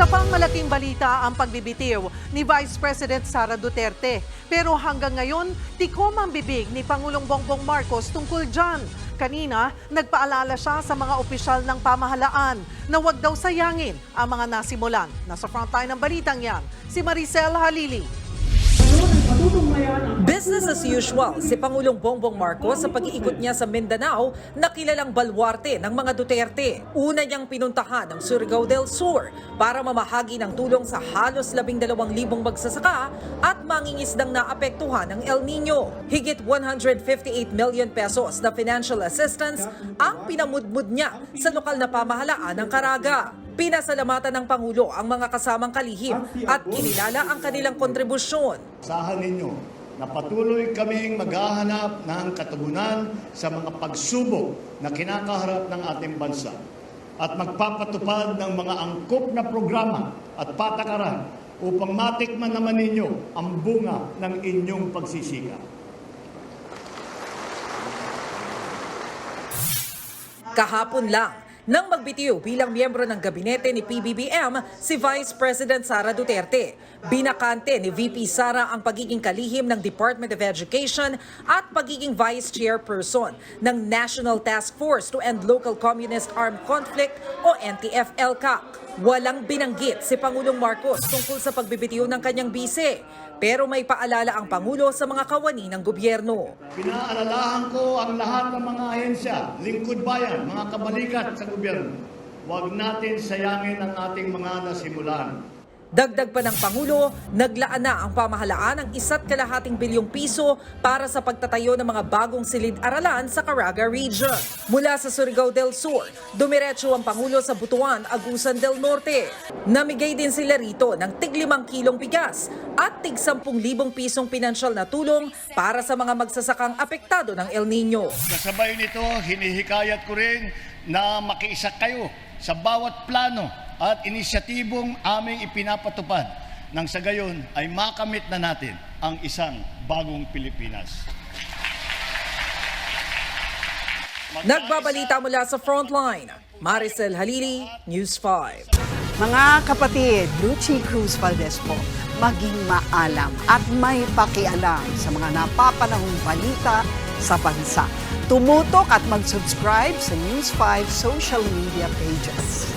Isa pang malaking balita ang pagbibitiw ni Vice President Sara Duterte. Pero hanggang ngayon, tikom ang bibig ni Pangulong Bongbong Marcos tungkol dyan. Kanina, nagpaalala siya sa mga opisyal ng pamahalaan na huwag daw sayangin ang mga nasimulan. Nasa frontline ng balitang yan, si Maricel Halili. Business as usual si Pangulong Bongbong Marcos sa pag-iikot niya sa Mindanao na kilalang balwarte ng mga Duterte. Una niyang pinuntahan ang Surigao del Sur para mamahagi ng tulong sa halos 12,000 magsasaka at mangingisdang naapektuhan ng El Nino. Higit 158 million pesos na financial assistance ang pinamudmud niya sa lokal na pamahalaan ng Caraga. Pinasalamatan ng Pangulo ang mga kasamang kalihim at kinilala ang kanilang kontribusyon. Asahan ninyo na patuloy kaming maghahanap ng katugunan sa mga pagsubok na kinakaharap ng ating bansa at magpapatupad ng mga angkop na programa at patakaran upang matikman naman ninyo ang bunga ng inyong pagsisikap. Kahapon lang, nang magbitiw bilang miyembro ng gabinete ni PBBM si Vice President Sara Duterte. Binakante ni VP Sara ang pagiging kalihim ng Department of Education at pagiging Vice Chairperson ng National Task Force to End Local Communist Armed Conflict o NTF-ELCAC. Walang binanggit si Pangulong Marcos tungkol sa pagbibitiw ng kanyang bise, pero may paalala ang Pangulo sa mga kawani ng gobyerno. Pinaalalahan ko ang lahat ng mga ahensya, lingkod bayan, mga kabalikat sa gobyerno. Huwag natin sayangin ang ating mga nasimulan. Dagdag pa ng Pangulo, naglaan na ang pamahalaan ng isa't kalahating bilyong piso para sa pagtatayo ng mga bagong silid-aralan sa Caraga Region. Mula sa Surigao del Sur, dumiretso ang Pangulo sa Butuan, Agusan del Norte. Namigay din sila rito ng tig 5 kilong bigas at tig 10,000 pisong pinansyal na tulong para sa mga magsasakang apektado ng El Nino. Kasabay nito, hinihikayat ko rin na makiisa kayo sa bawat plano at inisyatibong aming ipinapatupad nang sa gayon ay makamit na natin ang isang bagong Pilipinas. Nagbabalita mula sa Frontline, Maricel Halili, News 5. Mga kapatid, Lucy Cruz Valdez po, maging maalam at may pakialam sa mga napapanahong balita sa bansa. Tumutok at mag-subscribe sa News 5 social media pages.